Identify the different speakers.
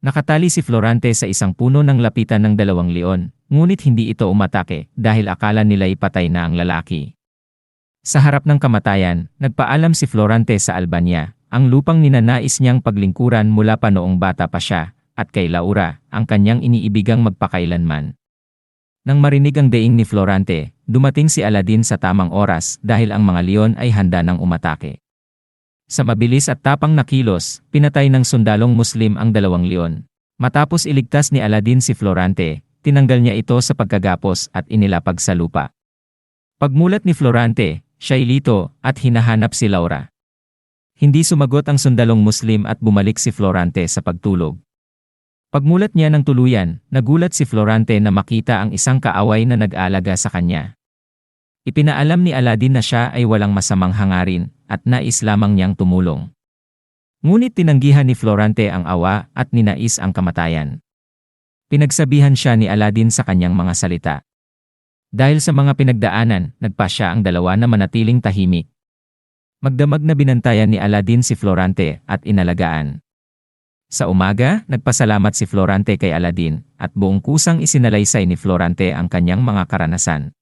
Speaker 1: Nakatali si Florante sa isang puno ng lapitan ng dalawang leon, ngunit hindi ito umatake dahil akala nila'y patay na ang lalaki. Sa harap ng kamatayan, nagpaalam si Florante sa Albania, ang lupang ninanais niyang paglingkuran mula pa noong bata pa siya, at kay Laura, ang kanyang iniibigang magpakailanman. Nang marinig ang daing ni Florante, dumating si Aladdin sa tamang oras dahil ang mga leon ay handa ng umatake. Sa mabilis at tapang na kilos, pinatay ng sundalong Muslim ang dalawang leon. Matapos iligtas ni Aladdin si Florante, tinanggal niya ito sa pagkagapos at inilapag sa lupa. Pagmulat ni Florante, siya'y lito at hinahanap si Laura. Hindi sumagot ang sundalong Muslim at bumalik si Florante sa pagtulog. Pagmulat niya ng tuluyan, nagulat si Florante na makita ang isang kaaway na nag-alaga sa kanya. Ipinaalam ni Aladdin na siya ay walang masamang hangarin at nais lamang niyang tumulong. Ngunit tinanggihan ni Florante ang awa at ninais ang kamatayan. Pinagsabihan siya ni Aladdin sa kanyang mga salita. Dahil sa mga pinagdaanan, nagpa siya ang dalawa na manatiling tahimik. Magdamag na binantayan ni Aladdin si Florante at inalagaan. Sa umaga, nagpasalamat si Florante kay Aladdin at buong kusang isinalaysay ni Florante ang kanyang mga karanasan.